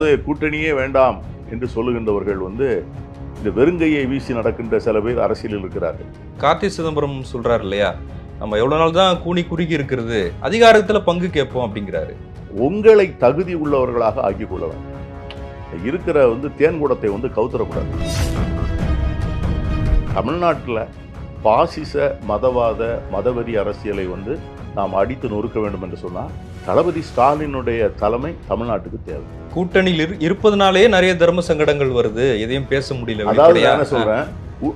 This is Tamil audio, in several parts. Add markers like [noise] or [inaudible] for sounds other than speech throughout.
கூட்டணியே வேண்டாம் என்று சொல்லுகின்றவர்கள் வந்து இந்த வெறுங்கையை வீசி நடக்கின்ற சில பேர் அரசியலில் இருக்கிறார்கள். கார்த்தி சிதம்பரம் சொல்றாரு இல்லையா? நம்ம எவ்வளவு நாள் தான் கூனி குறுகி இருக்கிறது அதிகாரத்துல பங்கு கேட்போம் அப்படிங்கிறாரு. உங்களை தகுதி உள்ளவர்களாக ஆக்கிக் கொள்ள வேண்டும். இருக்கிற வந்து தேன்குடத்தை வந்து கவுத்தரக்கூடாது தமிழ்நாட்டில் பாசிச மதவாத மதவெறி அரசியலை வந்து நாம் அடித்து நொறுக்க வேண்டும் என்று சொன்னால் தளபதி ஸ்டாலினுடைய தலைமை தமிழ்நாட்டுக்கு தேவை. கூட்டணியில் இரு- இருப்பதனாலேயே நிறைய தர்ம சங்கடங்கள் வருது. எதையும் பேச முடியல அதாவது என்ன சொல்றேன்?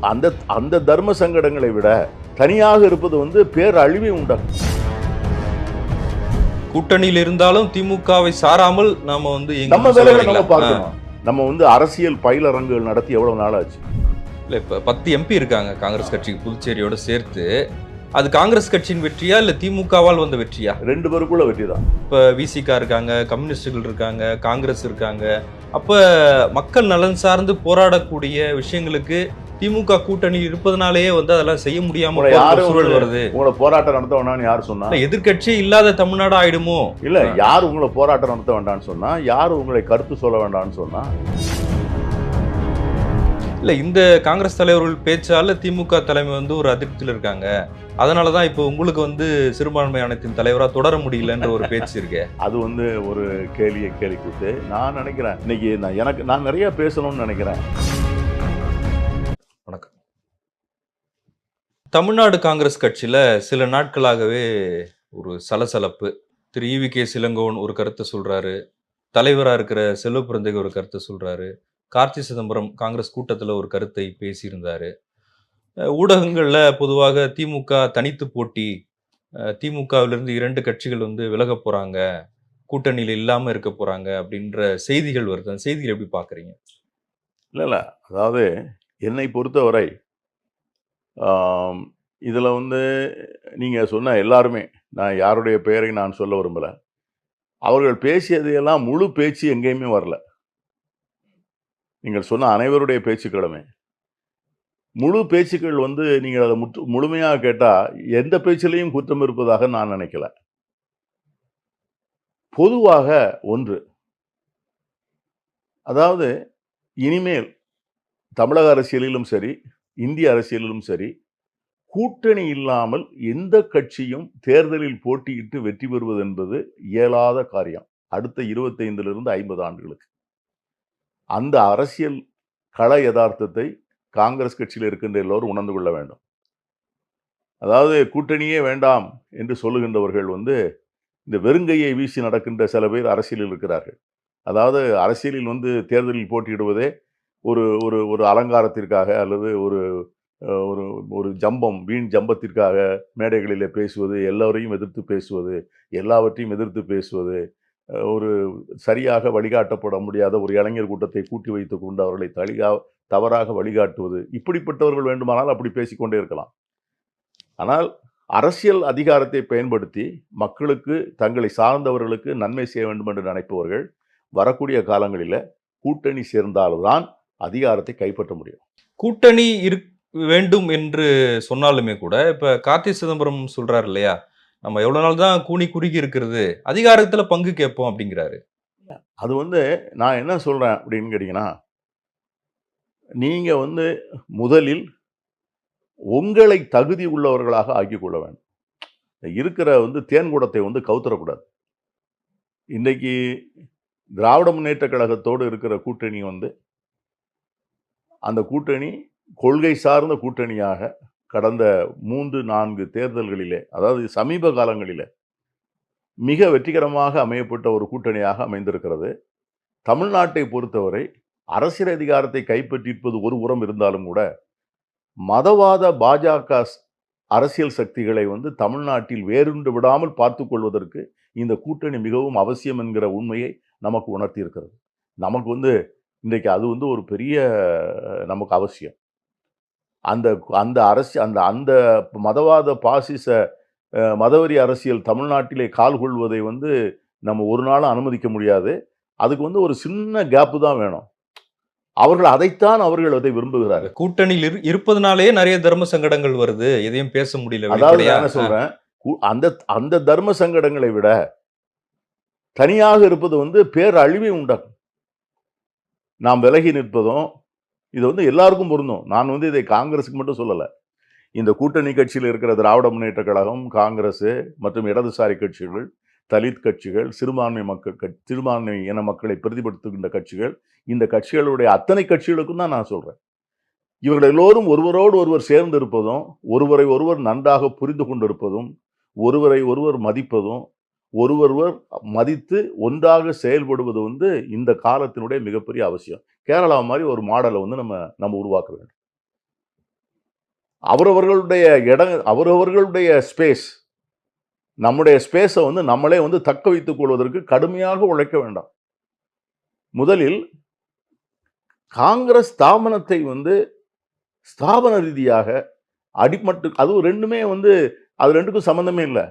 அந்த அந்த தர்ம சங்கடங்களை விட தனியாக இருப்பது வந்து பேரழிவை உண்டாகும் கூட்டணியில் இருந்தாலும் திமுகவை சாராமல் நாம வந்து எங்க நம்ம வேலைகளை நம்ம? பார்க்கணும். நம்ம வந்து அரசியல் பயிலரங்குகள் நடத்தி எவ்வளவு நாள் ஆச்சு இல்ல இப்ப பத்து எம்பி இருக்காங்க காங்கிரஸ் கட்சிக்கு புதுச்சேரியோட சேர்த்து. அது காங்கிரஸ் கட்சியின் வெற்றியா இல்ல திமுகவால் வந்த வெற்றியா? ரெண்டு பேருக்குள்ள வெற்றி தான். இப்ப விசிகா இருக்காங்க கம்யூனிஸ்டுகள் இருக்காங்க காங்கிரஸ் இருக்காங்க. அப்ப மக்கள் நலன் சார்ந்து போராடக்கூடிய விஷயங்களுக்கு திமுக கூட்டணி இருப்பதனாலேயே வந்து அதெல்லாம் செய்ய முடியாம சூழல் வருது. உங்களை போராட்டம் நடத்த வேண்டாம்னு யார் சொன்னா? இல்ல, எதிர்க்கட்சியே இல்லாத தமிழ்நாடு ஆயிடுமோ? இல்ல யார் உங்களை போராட்டம் நடத்த வேண்டாம்னு சொன்னா யார் உங்களை கருத்து சொல்ல வேண்டாம்னு சொன்னா? இல்ல இந்த காங்கிரஸ் தலைவர்கள் பேச்சால திமுக தலைமை வந்து ஒரு அதிருப்தியில் இருக்காங்க. அதனாலதான் இப்போ உங்களுக்கு வந்து சிறுபான்மை ஆணையத்தின் தலைவரா தொடர முடியலன்ற ஒரு பேச்சு இருக்கு. [laughs] அது வந்து ஒரு கேலியை கேலி கூத்து நான் நினைக்கிறேன். இன்னைக்கு நான் எனக்கு நான் நிறைய பேசணும்னு நினைக்கிறேன். வணக்கம். தமிழ்நாடு காங்கிரஸ் கட்சியில சில நாட்களாகவே ஒரு சலசலப்பு. திரு ஈவி கே சிலங்கோன் ஒரு கருத்தை சொல்றாரு. தலைவரா இருக்கிற செல்வ பிறந்தகை ஒரு கருத்தை சொல்றாரு. கார்த்தி சிதம்பரம் காங்கிரஸ் கூட்டத்தில் ஒரு கருத்தை பேசியிருந்தார். ஊடகங்களில் பொதுவாக திமுக தனித்து போட்டி திமுகவிலிருந்து இரண்டு கட்சிகள் வந்து விலக போகிறாங்க கூட்டணியில் இல்லாமல் இருக்க போகிறாங்க அப்படின்ற செய்திகள் வருது. அந்த செய்திகள் எப்படி பார்க்குறீங்க? இல்லை இல்லை. அதாவது என்னை பொறுத்தவரை இதில் வந்து நீங்கள் சொன்ன எல்லாருமே நான் யாருடைய பெயரை நான் சொல்ல விரும்பலை. அவர்கள் பேசியதையெல்லாம் முழு பேச்சு எங்கேயுமே வரல. நீங்கள் சொன்ன அனைவருடைய பேச்சுக்களுமே. முழு பேச்சுக்கள் வந்து நீங்கள் அதை முற்று முழுமையாக கேட்டால் எந்த பேச்சிலையும் குற்றம் இருப்பதாக நான் நினைக்கல. பொதுவாக ஒன்று. அதாவது இனிமேல் தமிழக அரசியலிலும் சரி இந்திய அரசியலிலும் சரி கூட்டணி இல்லாமல் எந்த கட்சியும் தேர்தலில் போட்டியிட்டு வெற்றி பெறுவது என்பது இயலாத காரியம். அடுத்த இருபத்தைந்திலிருந்து ஐம்பது ஆண்டுகளுக்கு. அந்த அரசியல் கள யதார்த்தத்தை காங்கிரஸ் கட்சியில் இருக்கின்ற எல்லோரும் உணர்ந்து கொள்ள வேண்டும். அதாவது கூட்டணியே வேண்டாம் என்று சொல்லுகின்றவர்கள் வந்து இந்த வெறுங்கையை வீசி நடக்கின்ற சில பேர் அரசியலில் இருக்கிறார்கள். அதாவது அரசியலில் வந்து தேர்தலில் போட்டியிடுவதே ஒரு ஒரு ஒரு அலங்காரத்திற்காக அல்லது ஒரு ஒரு ஒரு ஜம்பம் வீண் ஜம்பத்திற்காக மேடைகளில் பேசுவது எல்லோரையும் எதிர்த்து பேசுவது எல்லாவற்றையும் எதிர்த்து பேசுவது ஒரு சரியாக வழிகாட்டப்பட முடியாத ஒரு இளைஞர் கூட்டத்தை கூட்டி வைத்து கொண்டு அவர்களை தளிகா தவறாக வழிகாட்டுவது இப்படிப்பட்டவர்கள் வேண்டுமானால் அப்படி பேசிக்கொண்டே இருக்கலாம். ஆனால் அரசியல் அதிகாரத்தை பயன்படுத்தி மக்களுக்கு தங்களை சார்ந்தவர்களுக்கு நன்மை செய்ய வேண்டும் என்று நினைப்பவர்கள் வரக்கூடிய காலங்களில் கூட்டணி சேர்ந்தால்தான் அதிகாரத்தை கைப்பற்ற முடியும். கூட்டணி இரு வேண்டும் என்று சொன்னாலுமே கூட இப்போ கார்த்தி சிதம்பரம் சொல்கிறார் இல்லையா? நம்ம எவ்வளோ நாள் தான் கூனி குறுகி இருக்கிறது அதிகாரத்தில் பங்கு கேட்போம் அப்படிங்கிறாரு. அது வந்து நான் என்ன சொல்கிறேன் அப்படின்னு கேட்டிங்கன்னா நீங்கள் வந்து முதலில் உங்களை தகுதி உள்ளவர்களாக ஆக்கிக்கொள்ள வேண்டும். இருக்கிற வந்து தேன்குடத்தை வந்து கவுத்தரக்கூடாது இன்றைக்கி திராவிட முன்னேற்ற கழகத்தோடு இருக்கிற கூட்டணி வந்து அந்த கூட்டணி கொள்கை சார்ந்த கூட்டணியாக கடந்த மூன்று நான்கு தேர்தல்களிலே அதாவது சமீப காலங்களிலே மிக வெற்றிகரமாக அமையப்பட்ட ஒரு கூட்டணியாக அமைந்திருக்கிறது. தமிழ்நாட்டை பொறுத்தவரை அரசியல் அதிகாரத்தை கைப்பற்றியிருப்பது ஒரு உரம் இருந்தாலும் கூட மதவாத பாஜக அரசியல் சக்திகளை வந்து தமிழ்நாட்டில் வேறுண்டு விடாமல் பார்த்து கொள்வதற்கு இந்த கூட்டணி மிகவும் அவசியம் என்கிற உண்மையை நமக்கு உணர்த்தி இருக்கிறது நமக்கு வந்து இன்றைக்கு அது வந்து ஒரு பெரிய நமக்கு அவசியம். அந்த அந்த அரசு அந்த அந்த மதவாத பாசிச மதவெறி அரசியல் தமிழ்நாட்டிலே கால் கொள்வதை வந்து நம்ம ஒரு நாளும் அனுமதிக்க முடியாது. அதுக்கு வந்து ஒரு சின்ன கேப்பு தான் வேணும். அவர்கள் அதைத்தான் அவர்கள் அதை விரும்புகிறார்கள். கூட்டணியில் இரு- இருப்பதனாலேயே நிறைய தர்ம சங்கடங்கள் வருது. எதையும் பேச முடியல அதாவது. நான் என்ன சொல்றேன்? அந்த அந்த தர்ம சங்கடங்களை விட தனியாக இருப்பது வந்து பேரழிவை உண்டாக்கும். நாம் விலகி நிற்பதும் இது வந்து எல்லாருக்கும் பொருந்தும். நான் வந்து இதை காங்கிரஸுக்கு மட்டும் சொல்லலை. இந்த கூட்டணி கட்சியில் இருக்கிற திராவிட முன்னேற்ற கழகம் காங்கிரஸ் மற்றும் இடதுசாரி கட்சிகள் தலித் கட்சிகள் சிறுபான்மை மக்கள் கட்சி சிறுபான்மை இன மக்களை பிரதிபடுத்துகின்ற கட்சிகள் இந்த கட்சிகளுடைய அத்தனை கட்சிகளுக்கும் தான் நான் சொல்கிறேன் இவர்கள் எல்லோரும் ஒருவரோடு ஒருவர் சேர்ந்து இருப்பதும் ஒருவரை ஒருவர் நன்றாக புரிந்து கொண்டிருப்பதும் ஒருவரை ஒருவர் மதிப்பதும் ஒருவொருவர் மதித்து ஒன்றாக செயல்படுவது வந்து இந்த காலத்தினுடைய மிகப்பெரிய அவசியம். கேரளா மாதிரி ஒரு மாடலை வந்து நம்ம நம்ம உருவாக்க வேண்டும். அவரவர்களுடைய இட அவரவர்களுடைய ஸ்பேஸ் நம்முடைய ஸ்பேஸை வந்து நம்மளே வந்து தக்க வைத்துக் கொள்வதற்கு கடுமையாக உழைக்க வேண்டாம். முதலில் காங்கிரஸ் ஸ்தாபனத்தை வந்து ஸ்தாபன ரீதியாக அடிமட்டு அதுவும் ரெண்டுமே வந்து அது ரெண்டுக்கும் சம்மந்தமே இல்லை.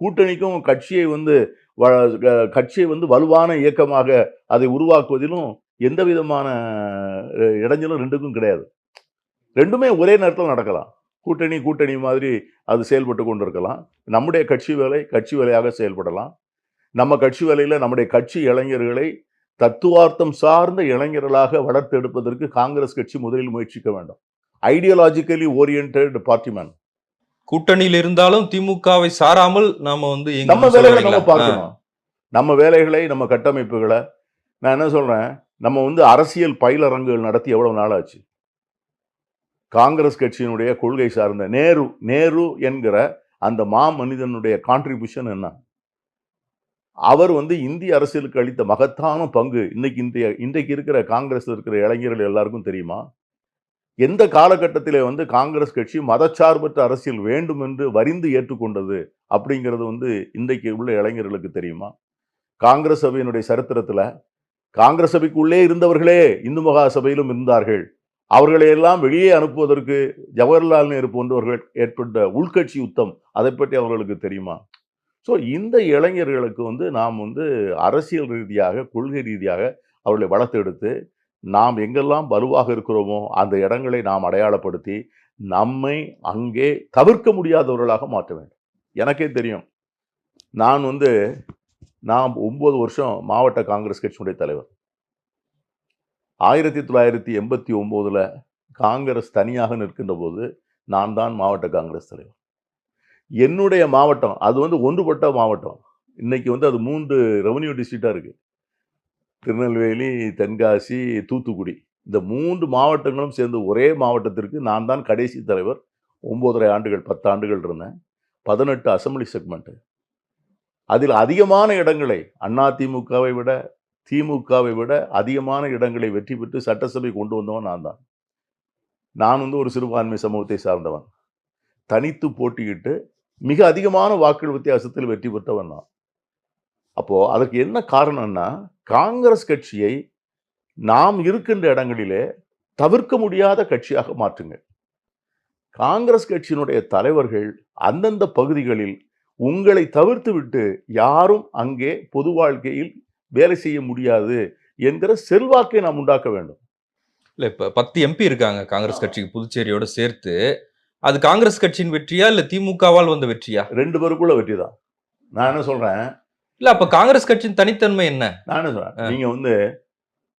கூட்டணிக்கும் கட்சியை வந்து வ- கட்சியை வந்து வலுவான இயக்கமாக அதை உருவாக்குவதிலும் எந்த விதமான இடைஞ்சலும் ரெண்டுக்கும் கிடையாது. ரெண்டுமே ஒரே நேரத்தில் நடக்கலாம். கூட்டணி கூட்டணி மாதிரி அது செயல்பட்டு கொண்டிருக்கலாம். நம்முடைய கட்சி வேலை கட்சி வேலையாக செயல்படலாம். நம்ம கட்சி வேலையில் நம்முடைய கட்சி இளைஞர்களை தத்துவார்த்தம் சார்ந்த இளைஞர்களாக வளர்த்தெடுப்பதற்கு காங்கிரஸ் கட்சி முதலில் முயற்சிக்க வேண்டும். ஐடியாலஜிக்கலி ஓரியன்ட் பார்ட்டி மேன் கூட்டணியில் இருந்தாலும் திமுகவை சாராமல் நாம வந்து நம்ம வேலைகளை நம்ம? பார்க்கணும். நம்ம வேலைகளை நம்ம கட்டமைப்புகளை. நான் என்ன சொல்றேன்? நம்ம வந்து அரசியல் பயிலரங்குகள் நடத்தி எவ்வளவு நாள் ஆச்சு? காங்கிரஸ் கட்சியினுடைய கொள்கை சார்ந்த நேரு நேரு என்கிற அந்த மா மனிதனுடைய கான்ட்ரிபியூஷன் என்ன? அவர் வந்து இந்திய அரசியலுக்கு அளித்த மகத்தான பங்கு. இன்னைக்கு இந்திய இன்றைக்கு இருக்கிற காங்கிரஸ் இருக்கிற இளைஞர்கள் எல்லாருக்கும் தெரியுமா? எந்த காலகட்டத்திலே வந்து காங்கிரஸ் கட்சி மதச்சார்பற்ற அரசியல் வேண்டும் என்று வரிந்து ஏற்றுக்கொண்டது அப்படிங்கிறது வந்து இன்றைக்கு உள்ள இளைஞர்களுக்கு தெரியுமா? காங்கிரஸ் சபையினுடைய சரித்திரத்தில் காங்கிரஸ் சபைக்குள்ளே இருந்தவர்களே இந்து மகா சபையிலும் இருந்தார்கள். அவர்களை எல்லாம் வெளியே அனுப்புவதற்கு ஜவஹர்லால் நேரு போன்றவர்கள் ஏற்பட்ட உள்கட்சி யுத்தம் அதை பற்றி அவர்களுக்கு தெரியுமா? ஸோ இந்த இளைஞர்களுக்கு வந்து நாம் வந்து அரசியல் ரீதியாக கொள்கை ரீதியாக அவர்களை வளர்த்தெடுத்து நாம் எங்கெல்லாம் வலுவாக இருக்கிறோமோ அந்த இடங்களை நாம் அடையாளப்படுத்தி நம்மை அங்கே தவிர்க்க முடியாதவர்களாக மாற்ற வேண்டும். எனக்கே தெரியும். நான் வந்து நான் ஒம்பது வருஷம் மாவட்ட காங்கிரஸ் கட்சியினுடைய தலைவர். ஆயிரத்தி தொள்ளாயிரத்தி எண்பத்தி ஒம்போதில் காங்கிரஸ் தனியாக நிற்கின்ற போது நான் தான் மாவட்ட காங்கிரஸ் தலைவர். என்னுடைய மாவட்டம் அது வந்து ஒன்றுபட்ட மாவட்டம். இன்றைக்கி வந்து அது மூன்று ரெவன்யூ டிஸ்ட்ரிக்டாக இருக்குது திருநெல்வேலி தென்காசி தூத்துக்குடி இந்த மூன்று மாவட்டங்களும் சேர்ந்து ஒரே மாவட்டத்திற்கு நான் தான் கடைசி தலைவர். ஒம்போதரை ஆண்டுகள் பத்து ஆண்டுகள் இருந்தேன். பதினெட்டு அசம்பிளி செக்மெண்ட்டு அதில் அதிகமான இடங்களை அண்ணா திமுகவை விட திமுகவை விட அதிகமான இடங்களை வெற்றி பெற்று சட்டசபை கொண்டு வந்தவன் நான் தான். நான் வந்து ஒரு சிறுபான்மை சமூகத்தை சார்ந்தவன். தனித்து போட்டியிட்டு மிக அதிகமான வாக்குகள் வித்தியாசத்தில் வெற்றி பெற்றவன் நான். அப்போ அதுக்கு என்ன காரணம்னா காங்கிரஸ் கட்சியை நாம் இருக்கின்ற இடங்களிலே தவிர்க்க முடியாத கட்சியாக மாற்றுங்க காங்கிரஸ் கட்சியினுடைய தலைவர்கள் அந்தந்த பகுதிகளில் உங்களை தவிர்த்து விட்டு யாரும் அங்கே பொது வாழ்க்கையில் வேலை செய்ய முடியாது என்கிற செல்வாக்கை நாம் உண்டாக்க வேண்டும். இல்ல இப்ப பத்து எம்பி இருக்காங்க காங்கிரஸ் கட்சிக்கு புதுச்சேரியோட சேர்த்து. அது காங்கிரஸ் கட்சியின் வெற்றியா இல்ல திமுகவால் வந்த வெற்றியா? ரெண்டு பேருக்குள்ள வெற்றி தான் நான் என்ன சொல்றேன்? இல்ல அப்ப காங்கிரஸ் கட்சியின் தனித்தன்மை என்ன? நான் சொல்றேன். நீங்க வந்து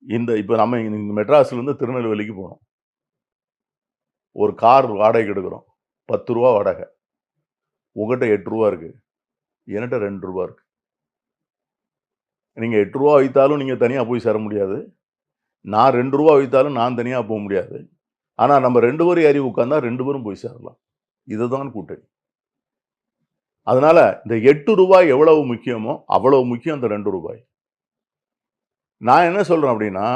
இந்த இப்ப நம்ம மெட்ராஸ்ல இருந்து திருநெல்வேலிக்கு போகணும் ஒரு கார் வாடகைக்கு எடுக்கிறோம். பத்து ரூபா வாடகை. உங்ககிட்ட எட்டு ரூபா இருக்கு. என்கிட்ட ரெண்டு ரூபா இருக்கு. நீங்க எட்டு ரூபா வைத்தாலும் நீங்க தனியா போய் சேர முடியாது. நான் ரெண்டு ரூபா வைத்தாலும் நான் தனியா போக முடியாது. ஆனா நம்ம ரெண்டு பேரும் ஏறி உட்கார்ந்தா ரெண்டு பேரும் போய் சேரலாம். இதுதான் கூட்டணி. அதனால் இந்த எட்டு ரூபாய் எவ்வளவு முக்கியமோ அவ்வளவு முக்கியம் அந்த ரெண்டு ரூபாய். நான் என்ன சொல்கிறேன் அப்படின்னா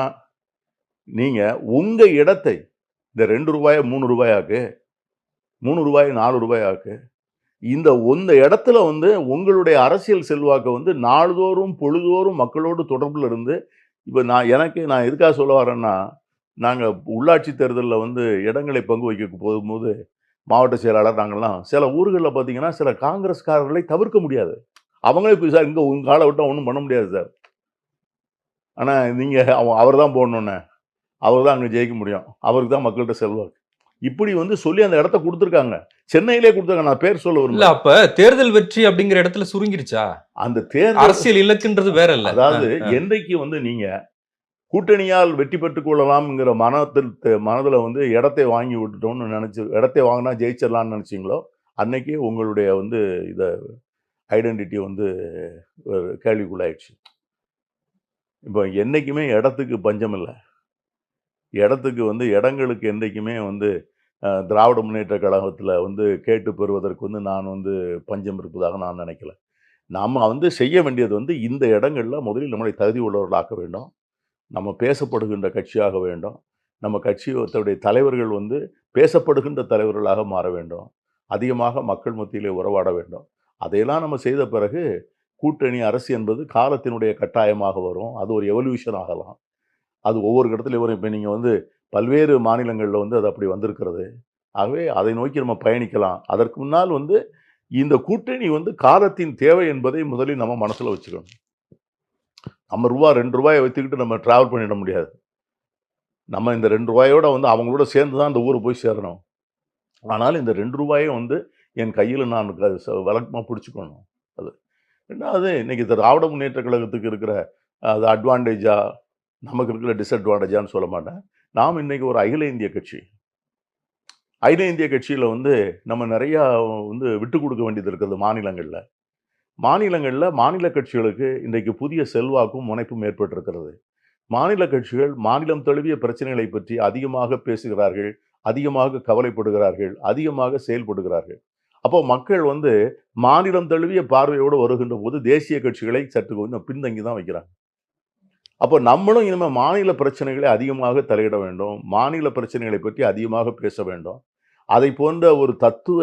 நீங்கள் உங்கள் இடத்தை இந்த ரெண்டு ரூபாயை மூணு ரூபாயாக்கு மூணு ரூபாய் நாலு ரூபாயாக்கு இந்த இந்த இடத்துல வந்து உங்களுடைய அரசியல் செல்வாக்கை வந்து நாள்தோறும் பொழுதோறும் மக்களோடு தொடர்பில் இருந்து இப்போ நான் எனக்கு நான் எதுக்காக சொல்ல வரேன்னா நாங்கள் உள்ளாட்சி தேர்தலில் வந்து இடங்களை பங்கு வைக்க போகும்போது மாவட்ட செயலாளர் நாங்கள்லாம் சில ஊர்களில் பார்த்தீங்கன்னா சில காங்கிரஸ்காரர்களை தவிர்க்க முடியாது. அவங்களே போய் சார் இங்கே உங்கள் காலை விட்டால் ஒன்றும் பண்ண முடியாது சார். ஆனால் நீங்கள் அவர் தான் போடணுன்னு அவர் தான் அங்கே ஜெயிக்க முடியும். அவருக்கு தான் மக்கள்கிட்ட செல்வாக்கு. இப்படி வந்து சொல்லி அந்த இடத்த கொடுத்துருக்காங்க. சென்னையிலே கொடுத்துருக்காங்க. நான் பேர் சொல்ல விரும்பல. அப்ப தேர்தல் வெற்றி அப்படிங்கிற இடத்துல சுருங்கிருச்சா? அந்த தேர்தல் அரசியல் இலக்குன்றது வேற இல்ல. அதாவது. என்றைக்கு வந்து நீங்க கூட்டணியால் வெற்றி பெற்றுக் கொள்ளலாம்ங்கிற மனத்தில் மனதில் வந்து இடத்தை வாங்கி விட்டுட்டோம்னு நினச்சி இடத்தை வாங்கினா ஜெயிச்சிடலாம்னு நினச்சிங்களோ அன்றைக்கி உங்களுடைய வந்து இதை ஐடென்டிட்டி வந்து கேள்விக்குள்ளாயிடுச்சு. இப்போ என்றைக்குமே இடத்துக்கு பஞ்சம் இல்லை. இடத்துக்கு வந்து இடங்களுக்கு என்றைக்குமே வந்து திராவிட முன்னேற்ற கழகத்தில் வந்து கேட்டு பெறுவதற்கு வந்து நான் வந்து பஞ்சம் இருப்பதாக நான் நினைக்கல. நாம் வந்து செய்ய வேண்டியது வந்து இந்த இடங்களில் முதலில் நம்மளை தகுதி உள்ளவர்களாக்க வேண்டும். நம்ம பேசப்படுகின்ற கட்சியாக வேண்டும். நம்ம கட்சியுடைய தலைவர்கள் வந்து பேசப்படுகின்ற தலைவர்களாக மாற வேண்டும். அதிகமாக மக்கள் மத்தியிலே உறவாட வேண்டும். அதையெல்லாம் நம்ம செய்த பிறகு கூட்டணி அரசு என்பது காலத்தினுடைய கட்டாயமாக வரும். அது ஒரு எவல்யூஷன் ஆகலாம். அது ஒவ்வொரு இடத்துலையும் வரும். இப்போ நீங்கள் வந்து பல்வேறு மாநிலங்களில் வந்து அது அப்படி வந்திருக்கிறது. ஆகவே அதை நோக்கி நம்ம பயணிக்கலாம். அதற்கு முன்னால் வந்து இந்த கூட்டணி வந்து காலத்தின் தேவை என்பதை முதலில் நம்ம மனசில் வச்சுக்கணும். நம்ம ரூபா ரெண்டு ரூபாயை வைத்துக்கிட்டு நம்ம ட்ராவல் பண்ணிட முடியாது. நம்ம இந்த ரெண்டு ரூபாயோட வந்து அவங்களோட சேர்ந்து தான் இந்த ஊரை போய் சேரணும். ஆனால் இந்த ரெண்டு ரூபாயும் வந்து என் கையில் நான் வழக்கமாக பிடிச்சிக்கணும். அது ரெண்டாவது இன்னைக்கு திராவிட முன்னேற்ற கழகத்துக்கு இருக்கிற அது அட்வான்டேஜாக நமக்கு இருக்கிற டிஸ்அட்வான்டேஜான்னு சொல்ல மாட்டேன். நாம் இன்னைக்கு ஒரு அகில இந்திய கட்சி. அகில இந்திய கட்சியில் வந்து நம்ம நிறையா வந்து விட்டு கொடுக்க வேண்டியது இருக்கிறது மாநிலங்களில். மாநிலங்களில் மாநில கட்சிகளுக்கு இன்றைக்கு புதிய செல்வாக்கும் முனைப்பும் ஏற்பட்டிருக்கிறது. மாநில கட்சிகள் மாநிலம் தழுவிய பிரச்சனைகளை பற்றி அதிகமாக பேசுகிறார்கள் அதிகமாக கவலைப்படுகிறார்கள் அதிகமாக செயல்படுகிறார்கள். அப்போ மக்கள் வந்து மாநிலம் தழுவிய பார்வையோடு வருகின்ற போது தேசிய கட்சிகளை சற்று கொஞ்சம் பின்தங்கி தான் வைக்கிறாங்க. அப்போ நம்மளும் இனிமேல் மாநில பிரச்சனைகளை அதிகமாக தலையிட வேண்டும் மாநில பிரச்சனைகளை பற்றி அதிகமாக பேச வேண்டும். அதை போன்ற ஒரு தத்துவ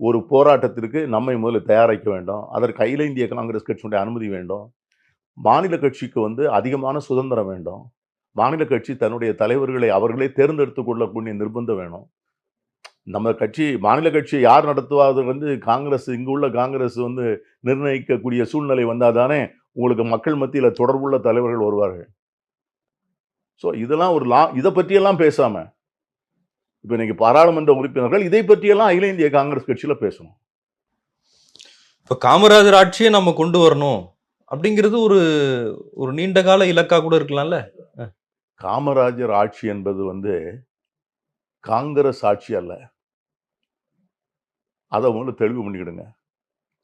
ஒரு போராட்டத்திற்கு நம்மை முதல்ல தயாரிக்க வேண்டும். அதற்கு அகில இந்திய காங்கிரஸ் கட்சியினுடைய அனுமதி வேண்டும். மாநில கட்சிக்கு வந்து அதிகமான சுதந்திரம் வேண்டும். மாநில கட்சி தன்னுடைய தலைவர்களை அவர்களே தேர்ந்தெடுத்து கொள்ளக்கூடிய நிர்பந்தம் வேணும். நம்ம கட்சி மாநில கட்சியை யார் நடத்துவாது வந்து காங்கிரஸ் இங்கே உள்ள காங்கிரஸ் வந்து நிர்ணயிக்கக்கூடிய சூழ்நிலை வந்தால் தானே உங்களுக்கு மக்கள் மத்தியில் தொடர்புள்ள தலைவர்கள் வருவார்கள். ஸோ இதெல்லாம் ஒரு லா இதை பற்றியெல்லாம் பேசாமல் இப்போ இன்னைக்கு பாராளுமன்ற உறுப்பினர்கள் இதை பற்றியெல்லாம் அகில இந்திய காங்கிரஸ் கட்சியில் பேசணும். இப்ப காமராஜர் ஆட்சியை நம்ம கொண்டு வரணும் அப்படிங்கிறது ஒரு ஒரு நீண்ட கால இலக்கா கூட இருக்கலாம்ல? காமராஜர் ஆட்சி என்பது வந்து காங்கிரஸ் ஆட்சி அல்ல. அதை முதல்ல தெளிவு பண்ணிக்கிடுங்க.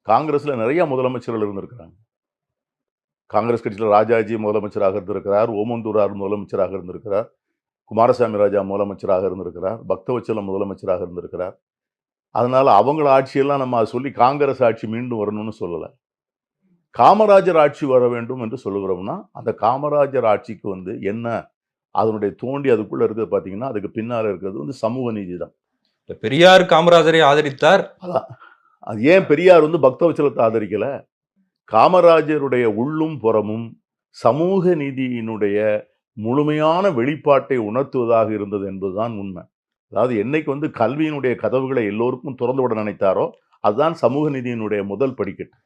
காங்கிரஸ்ல நிறைய முதலமைச்சர்கள் இருந்திருக்கிறாங்க. காங்கிரஸ் கட்சியில் ராஜாஜி முதலமைச்சராக இருந்திருக்கிறார் ஓமந்தூரார் முதலமைச்சராக இருந்திருக்கிறார். குமாரசாமி ராஜா முதலமைச்சராக இருந்திருக்கிறார் பக்தவச்சலம் முதலமைச்சராக இருந்திருக்கிறார். அதனால அவங்கள ஆட்சியெல்லாம் நம்ம அதை சொல்லி காங்கிரஸ் ஆட்சி மீண்டும் வரணும்னு சொல்லலை. காமராஜர் ஆட்சி வர வேண்டும் என்று சொல்லுகிறோம்னா அந்த காமராஜர் ஆட்சிக்கு வந்து என்ன அதனுடைய தோண்டி அதுக்குள்ள இருக்கிறது பார்த்தீங்கன்னா அதுக்கு பின்னால இருக்கிறது வந்து சமூக நீதி தான் இப்ப பெரியார் காமராஜரை ஆதரித்தார். அது ஏன் பெரியார் வந்து பக்தவச்சலத்தை ஆதரிக்கல? காமராஜருடைய உள்ளும் புறமும் சமூக நீதியினுடைய முழுமையான வெளிப்பாட்டை உணர்த்துவதாக இருந்தது என்பதுதான் உண்மை. அதாவது என்னைக்கு வந்து கல்வியினுடைய கதவுகளை எல்லோருக்கும் திறந்து விட நினைத்தாரோ அதுதான் சமூக நீதியினுடைய முதல் படிக்கட்டு.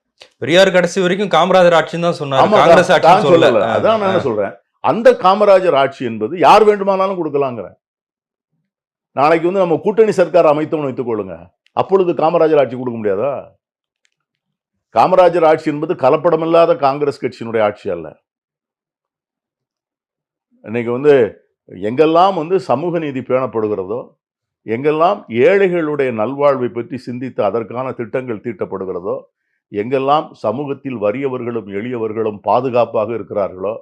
பெரியார் கடைசி வரைக்கும் காமராஜர் ஆட்சின்னு தான் சொல்லல. அதான் நான் சொல்றேன். அந்த காமராஜர் ஆட்சி என்பது யார் வேண்டுமானாலும் கொடுக்கலாங்கிறேன். நாளைக்கு வந்து நம்ம கூட்டணி சர்க்கார் அமைத்தோம்னு வைத்துக் கொள்ளுங்க. அப்பொழுது காமராஜர் ஆட்சி கொடுக்க முடியாதா? காமராஜர் ஆட்சி என்பது கலப்படமில்லாத காங்கிரஸ் கட்சியினுடைய ஆட்சி அல்ல. இன்றைக்கி வந்து எங்கெல்லாம் வந்து சமூக நீதி பேணப்படுகிறதோ எங்கெல்லாம் ஏழைகளுடைய நல்வாழ்வை பற்றி சிந்தித்து அதற்கான திட்டங்கள் தீட்டப்படுகிறதோ எங்கெல்லாம் சமூகத்தில் வறியவர்களும் எளியவர்களும் பாதுகாப்பாக இருக்கிறார்களோ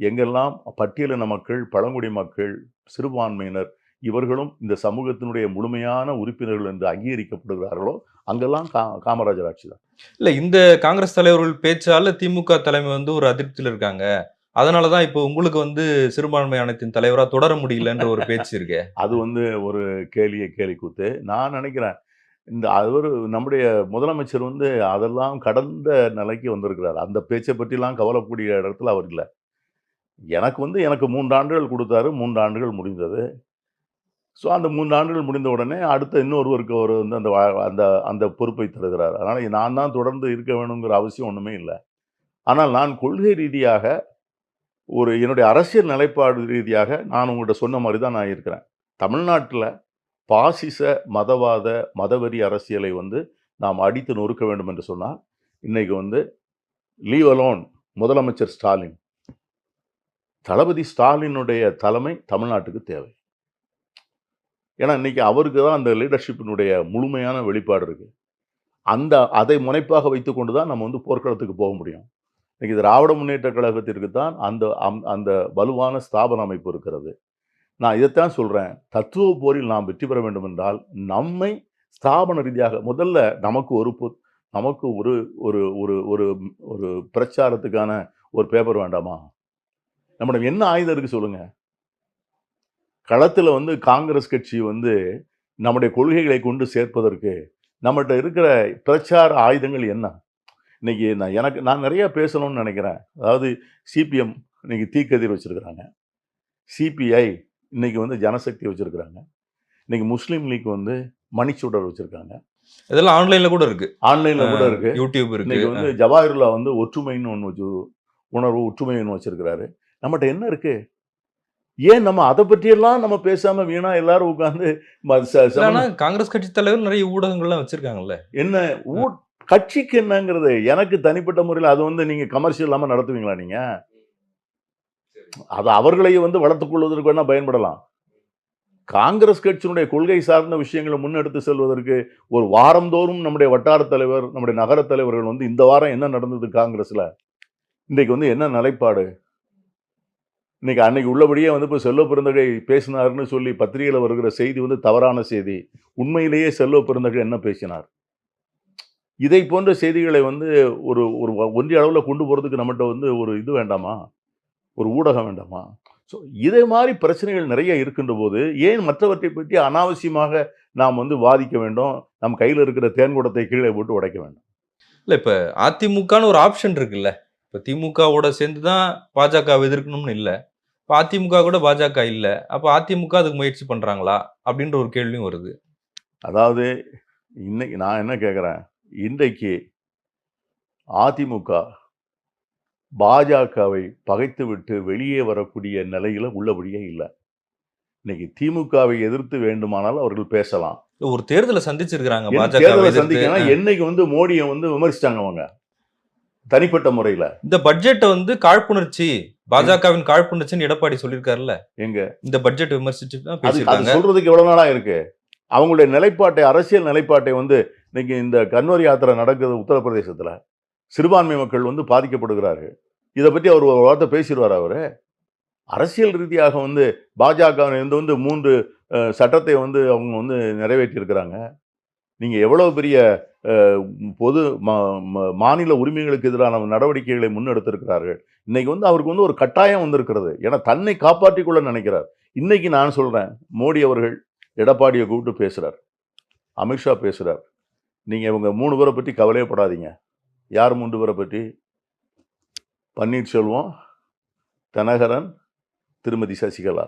எங்கெல்லாம் பட்டியலின மக்கள் பழங்குடி மக்கள் சிறுபான்மையினர் இவர்களும் இந்த சமூகத்தினுடைய முழுமையான உறுப்பினர்கள் என்று அங்கீகரிக்கப்படுகிறார்களோ அங்கெல்லாம் கா காமராஜர் ஆட்சி தான் இல்லை இந்த காங்கிரஸ் தலைவர்கள் பேச்சால் திமுக தலைமை வந்து ஒரு அதிருப்தியில் இருக்காங்க. அதனாலதான் இப்போ உங்களுக்கு வந்து சிறுபான்மை அனைத்தின் தலைவராக தொடர முடியலன்ற ஒரு பேச்சு இருக்கே. [laughs] அது வந்து ஒரு கேலிய கேலி கூத்து. நான் நினைக்கிறேன் இந்த அவர் நம்முடைய முதலமைச்சர் வந்து அதெல்லாம் கடந்த நிலைக்கு வந்திருக்கிறார். அந்த பேச்சை பற்றிலாம் கவலைக்கூடிய இடத்துல அவர் இல்லை. எனக்கு வந்து எனக்கு மூன்று ஆண்டுகள் கொடுத்தாரு மூன்று ஆண்டுகள் முடிந்தது. ஸோ அந்த மூன்று ஆண்டுகள் முடிந்த உடனே அடுத்த இன்னொருவருக்கு அவர் வந்து அந்த அந்த அந்த பொறுப்பை தருகிறார். அதனால் நான் தான் தொடர்ந்து இருக்க வேணுங்கிற அவசியம் ஒன்றுமே இல்லை. ஆனால் நான் கொள்கை ரீதியாக ஒரு என்னுடைய அரசியல் நிலைப்பாடு ரீதியாக நான் உங்கள்கிட்ட சொன்ன மாதிரி தான் நான் இருக்கிறேன். தமிழ்நாட்டில் பாசிச மதவாத மதவெறி அரசியலை வந்து நாம் அடித்து நொறுக்க வேண்டும் என்று சொன்னால் இன்றைக்கு வந்து லீவ் அலோன் முதலமைச்சர் ஸ்டாலின். தளபதி ஸ்டாலினுடைய தலைமை தமிழ்நாட்டுக்கு தேவை. ஏன்னா இன்னைக்கு அவருக்கு தான் அந்த லீடர்ஷிப்பினுடைய முழுமையான வெளிப்பாடு இருக்குது அந்த அதை முனைப்பாக வைத்துக்கொண்டு தான் நம்ம வந்து போர்க்களத்துக்கு போக முடியும். இன்றைக்கி திராவிட முன்னேற்ற கழகத்திற்கு தான் அந்த அம்- அந்த வலுவான ஸ்தாபன அமைப்பு இருக்கிறது. நான் இதைத்தான் சொல்கிறேன் தத்துவ போரில் நாம் வெற்றி பெற வேண்டும் என்றால் நம்மை ஸ்தாபன ரீதியாக முதல்ல நமக்கு ஒரு பொ- நமக்கு ஒரு ஒரு ஒரு ஒரு ஒரு பிரச்சாரத்துக்கான ஒரு பேப்பர் வேண்டாமா? நம்மிடம் என்ன ஆயுதம் இருக்கு சொல்லுங்க. களத்தில் வந்து காங்கிரஸ் கட்சி வந்து நம்முடைய கொள்கைகளை கொண்டு சேர்ப்பதற்கு நம்மகிட்ட இருக்கிற பிரச்சார ஆயுதங்கள் என்ன? இன்னைக்கு நான் எனக்கு நான் நிறைய பேசணும்னு நினைக்கிறேன். அதாவது சிபிஎம் இன்னைக்கு தீக்கதிர் வச்சிருக்கிறாங்க. சிபிஐ இன்னைக்கு வந்து ஜனசக்தி வச்சிருக்கிறாங்க. இன்னைக்கு முஸ்லீம் லீக் வந்து மணிச்சுடர் வச்சிருக்காங்க. இதெல்லாம் ஆன்லைன்ல கூட இருக்கு. ஆன்லைன்ல கூட இருக்கு. யூடியூப் இன்னைக்கு வந்து ஜவாஹர்லா வந்து ஒற்றுமைன்னு ஒன்று வச்சு உணர்வு ஒற்றுமைன்னு வச்சிருக்கிறாரு. நம்மகிட்ட என்ன இருக்கு? ஏன் நம்ம அதை பற்றியெல்லாம் நம்ம பேசாம வீணா எல்லாரும் உட்காந்து காங்கிரஸ் கட்சி தலைவர் நிறைய ஊடகங்கள்லாம் வச்சிருக்காங்கல்ல. என்ன ஊ- கட்சிக்கு என்னங்கிறது எனக்கு தனிப்பட்ட முறையில் அது வந்து நீங்கள் கமர்ஷியல் இல்லாமல் நடத்துவீங்களா நீங்கள் அது அவர்களையும் வந்து வளர்த்துக் கொள்வதற்கு பயன்படலாம். காங்கிரஸ் கட்சியினுடைய கொள்கை சார்ந்த விஷயங்களை முன்னெடுத்து செல்வதற்கு ஒரு வாரந்தோறும் நம்முடைய வட்டார தலைவர் நம்முடைய நகர தலைவர்கள் வந்து இந்த வாரம் என்ன நடந்தது காங்கிரஸில்? இன்றைக்கு வந்து என்ன நிலைப்பாடு? இன்னைக்கு அன்னைக்கு உள்ளபடியே வந்து இப்போ செல்வ பிறந்தகை பேசினாருன்னு சொல்லி பத்திரிகையில் வருகிற செய்தி வந்து தவறான செய்தி. உண்மையிலேயே செல்வ பிறந்தகை என்ன பேசினார்? இதை போன்ற செய்திகளை வந்து ஒரு ஒரு ஒன்றிய அளவில் கொண்டு போகிறதுக்கு நம்மகிட்ட வந்து ஒரு இது வேண்டாமா? ஒரு ஊடகம் வேண்டாமா? ஸோ இதே மாதிரி பிரச்சனைகள் நிறைய இருக்கின்ற போது ஏன் மற்றவற்றை பற்றி அனாவசியமாக நாம் வந்து வாதிக்க வேண்டும்? நம் கையில் இருக்கிற தேன்குடத்தை கீழே போட்டு உடைக்க வேண்டும். இல்ல இப்ப அதிமுகன்னு ஒரு ஆப்ஷன் இருக்குல்ல. இப்ப திமுகவோட சேர்ந்து தான் பாஜக எதிர்க்கணும்னு இல்ல. இப்ப அதிமுக கூட பாஜக இல்ல. அப்ப அதிமுக அதுக்கு முயற்சி பண்றாங்களா? அப்படின்ற ஒரு கேள்வியும் வருது. அதாவது இன்னைக்கு நான் என்ன கேட்குறேன் இன்றைக்கு அதிமுக பாஜகவை பகைத்துவிட்டு வெளியே வரக்கூடிய நிலையில உள்ளபடியே இல்லை. இன்னைக்கு திமுகவை எதிர்த்து வேண்டுமானால் அவர்கள் பேசலாம். ஒரு தேர்தலை பாஜக தேர்தலை சந்திக்கணும் என்னைக்கு வந்து மோடியை வந்து விமர்சிச்சாங்க அவங்க? தனிப்பட்ட முறையில. இந்த பட்ஜெட்டை வந்து காழ்ப்புணர்ச்சி பாஜகவின் காழ்ப்புணர்ச்சின்னு எடப்பாடி சொல்லியிருக்காருல்ல? எங்க? இந்த பட்ஜெட் விமர்சிச்சு சொல்றதுக்கு எவ்வளவு நாளா இருக்கு? அவங்களுடைய நிலைப்பாட்டை அரசியல் நிலைப்பாட்டை வந்து இன்றைக்கி இந்த கன்வர் யாத்திரை நடக்குது உத்தரப்பிரதேசத்தில் சிறுபான்மை மக்கள் வந்து பாதிக்கப்படுகிறார்கள். இதை பற்றி அவர் ஒரு வார்த்தை பேசிடுவார் அவர். அரசியல் ரீதியாக வந்து பாஜக வந்து மூன்று சட்டத்தை வந்து அவங்க வந்து நிறைவேற்றியிருக்கிறாங்க. நீங்கள் எவ்வளோ எவ்வளவு பெரிய பொது மா- மாநில உரிமைகளுக்கு எதிரான நடவடிக்கைகளை முன்னெடுத்திருக்கிறார்கள். இன்றைக்கி வந்து அவருக்கு வந்து ஒரு கட்டாயம் வந்திருக்கிறது. ஏன்னா தன்னை காப்பாற்றிக் கொள்ள நினைக்கிறார். இன்றைக்கி நான் சொல்கிறேன் மோடி அவர்கள் எடப்பாடியை கூப்பிட்டு பேசுகிறார் அமித்ஷா பேசுகிறார் நீங்க இவங்க மூணு பேரை பற்றி கவலையப்படாதீங்க யார் மூன்று பேரை பற்றி பன்னீர்செல்வம் தினகரன் திருமதி சசிகலா.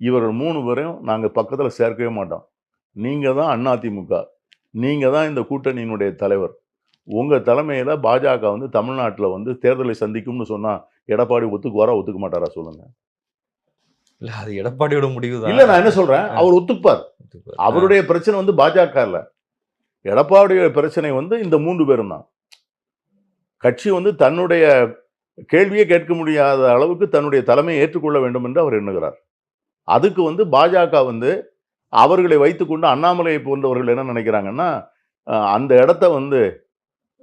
இவர்கள் மூணு பேரையும் நாங்கள் பக்கத்தில் சேர்க்கவே மாட்டோம். நீங்கள் தான் அதிமுக நீங்கள் தான் இந்த கூட்டணியினுடைய தலைவர். உங்கள் தலைமையில் பாஜக வந்து தமிழ்நாட்டில் வந்து தேர்தலை சந்திக்கும்னு சொன்னால் எடப்பாடி ஒத்துக்குவாரா ஒத்துக்க மாட்டாரா சொல்லுங்க. இல்ல அது எடப்பாடியோட முடிவு இல்ல நான் என்ன சொல்றேன்? அவர் ஒத்துப்பார். அவருடைய பிரச்சனை வந்து பாஜக இல்ல எடப்பாடியுடைய பிரச்சனை வந்து இந்த மூன்று பேரும் தான். கட்சி வந்து தன்னுடைய கேள்வியே கேட்க முடியாத அளவுக்கு தன்னுடைய தலைமையை ஏற்றுக்கொள்ள வேண்டும் என்று அவர் எண்ணுகிறார். அதுக்கு வந்து பாஜக வந்து அவர்களை வைத்துக்கொண்டு அண்ணாமலையை போன்றவர்கள் என்ன நினைக்கிறாங்கன்னா அந்த இடத்த வந்து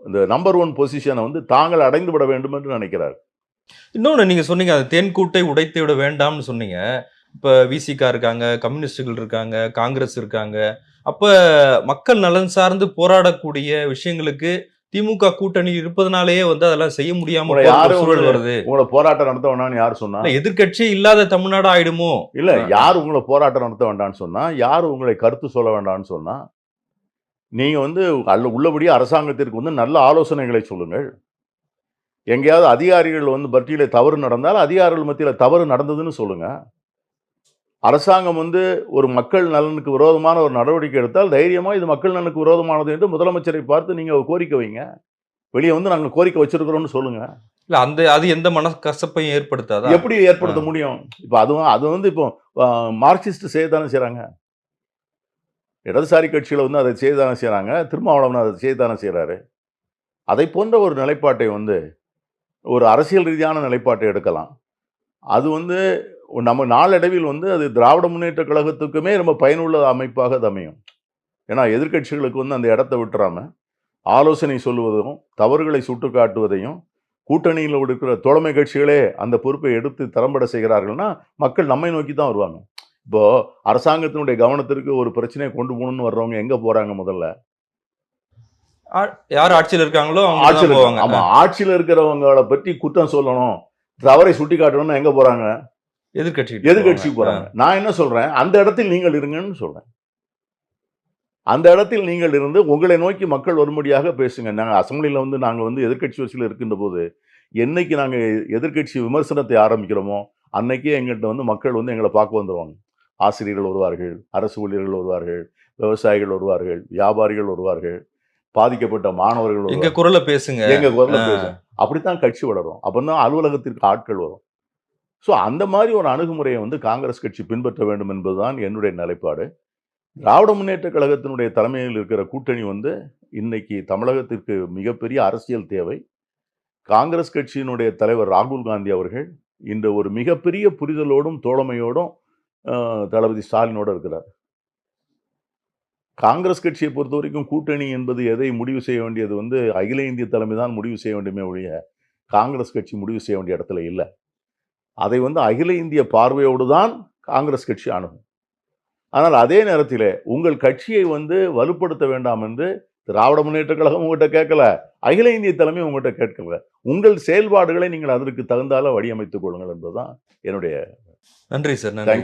இந்த நம்பர் ஒன் பொசிஷனை வந்து தாங்கள் அடைந்து விட வேண்டும் என்று நினைக்கிறார் இன்னொன்று நீங்கள் சொன்னீங்க அந்த தேன்கூட்டை உடைத்து விட வேண்டாம்னு சொன்னீங்க. இப்போ விசிகா இருக்காங்க கம்யூனிஸ்டுகள் இருக்காங்க காங்கிரஸ் இருக்காங்க அப்ப மக்கள் நலன் சார்ந்து போராடக்கூடிய விஷயங்களுக்கு திமுக கூட்டணி இருப்பதனாலேயே வந்து அதெல்லாம் செய்ய முடியாம சூழல் வருது. உங்களை போராட்டம் நடத்த வேண்டாம்னு யார் சொன்னா? இல்ல, எதிர்க்கட்சி இல்லாத தமிழ்நாடு ஆயிடுமோ? இல்ல யார் உங்களை போராட்டம் நடத்த வேண்டாம்னு சொன்னா யார் உங்களை கருத்து சொல்ல வேண்டாம்னு சொன்னா நீங்க வந்து அல்ல உள்ளபடியே அரசாங்கத்திற்கு வந்து நல்ல ஆலோசனைகளை சொல்லுங்கள். எங்கேயாவது அதிகாரிகள் வந்து பற்றியில தவறு நடந்தால் அதிகாரிகள் மத்தியில தவறு நடந்ததுன்னு சொல்லுங்க. அரசாங்கம் வந்து ஒரு மக்கள் நலனுக்கு விரோதமான ஒரு நடவடிக்கை எடுத்தால் தைரியமா இது மக்கள் நலனுக்கு விரோதமானது என்று முதலமைச்சரை பார்த்து நீங்க ஒரு கோரிக்கை வைங்க. வெளியே வந்து நாங்க கோரிக்கை வச்சிருக்கிறோம்னு சொல்லுங்க. இல்ல அந்த அது எந்த மனக்கசப்பையும் ஏற்படுத்தாதா? எப்படி ஏற்படுத்த முடியும்? இப்போ அதுவும் அது வந்து இப்போ மார்க்சிஸ்ட் செய்யத்தானே செய்கிறாங்க இடதுசாரி கட்சிகள் வந்து அதை செய்யத்தானே செய்கிறாங்க திருமாவளவன் அதை செய்யத்தானே செய்கிறாரு அதை போன்ற ஒரு நிலைப்பாட்டை வந்து ஒரு அரசியல் ரீதியான நிலைப்பாட்டை எடுக்கலாம். அது வந்து நம்ம நாளடைவில் வந்து அது திராவிட முன்னேற்ற கழகத்துக்குமே ரொம்ப பயனுள்ள அமைப்பாக அது அமையும். ஏன்னா எதிர்க்கட்சிகளுக்கு வந்து அந்த இடத்த விட்டுறாம ஆலோசனை சொல்லுவதும் தவறுகளை சுட்டு காட்டுவதையும் கூட்டணியில் இருக்கிற தோழமை கட்சிகளே அந்த பொறுப்பை எடுத்து திறம்பட செய்கிறார்கள்னா மக்கள் நம்மை நோக்கி தான் வருவாங்க. இப்போ அரசாங்கத்தினுடைய கவனத்திற்கு ஒரு பிரச்சனையை கொண்டு போகணும்னு வர்றவங்க எங்க போறாங்க முதல்ல? யார் ஆட்சியில் இருக்காங்களோ ஆட்சியில் தான் போவாங்க. ஆமா ஆட்சியில் இருக்கிறவங்கள பற்றி குற்றம் சொல்லணும். தவறை சுட்டி காட்டணும்னா எங்க போறாங்க? எதிர்கட்சி எதிர்கட்சிக்கு போறாங்க. நான் என்ன சொல்றேன்? அந்த இடத்தில் நீங்கள் இருங்கன்னு சொல்றேன். அந்த இடத்தில் நீங்கள் இருந்து உங்களை நோக்கி மக்கள் வரும்படியாக பேசுங்க. நாங்கள் அசம்பிளியில் வந்து நாங்கள் வந்து எதிர்க்கட்சி வரிசையில் இருக்கின்ற போது என்னைக்கு நாங்கள் எதிர்க்கட்சி விமர்சனத்தை ஆரம்பிக்கிறோமோ அன்னைக்கே எங்கள்கிட்ட வந்து மக்கள் வந்து எங்களை பார்க்க வந்துடுவாங்க ஆசிரியர்கள் வருவார்கள் அரசு ஊழியர்கள் வருவார்கள் விவசாயிகள் வருவார்கள் வியாபாரிகள் வருவார்கள். பாதிக்கப்பட்ட மாணவர்கள் எங்க குரலை பேசுங்க. எங்க குரல்ல ஆ. பேசும் அப்படித்தான் கட்சி வளரும். அப்பதான் அலுவலகத்திற்கு ஆட்கள் வரும். ஸோ அந்த மாதிரி ஒரு அணுகுமுறையை வந்து காங்கிரஸ் கட்சி பின்பற்ற வேண்டும் என்பதுதான் என்னுடைய நிலைப்பாடு. திராவிட முன்னேற்ற கழகத்தினுடைய தலைமையில் இருக்கிற கூட்டணி வந்து இன்னைக்கு தமிழகத்திற்கு மிகப்பெரிய அரசியல் தேவை. காங்கிரஸ் கட்சியினுடைய தலைவர் ராகுல் காந்தி அவர்கள் இந்த ஒரு மிகப்பெரிய புரிதலோடும் தோழமையோடும் தளபதி ஸ்டாலினோடு இருக்கிறார். காங்கிரஸ் கட்சியை பொறுத்த வரைக்கும் கூட்டணி என்பது எதை முடிவு செய்ய வேண்டியது வந்து அகில இந்திய தலைமை தான் முடிவு செய்ய வேண்டுமே ஒழிய காங்கிரஸ் கட்சி முடிவு செய்ய வேண்டிய இடத்துல இல்லை. அதை வந்து அகில இந்திய பார்வையோடு தான் காங்கிரஸ் கட்சி அணுகும். ஆனால் அதே நேரத்தில் உங்கள் கட்சியை வந்து வலுப்படுத்த வேண்டாம் என்று திராவிட முன்னேற்ற கழகம் உங்கள்கிட்ட கேட்கல அகில இந்திய தலைமை உங்கள்கிட்ட கேட்கல. உங்கள் செயல்பாடுகளை நீங்கள் அதற்கு தகுந்தால வடிவமைத்துக் கொள்ளுங்கள் என்பதுதான் என்னுடைய நன்றி சார் நன்றி.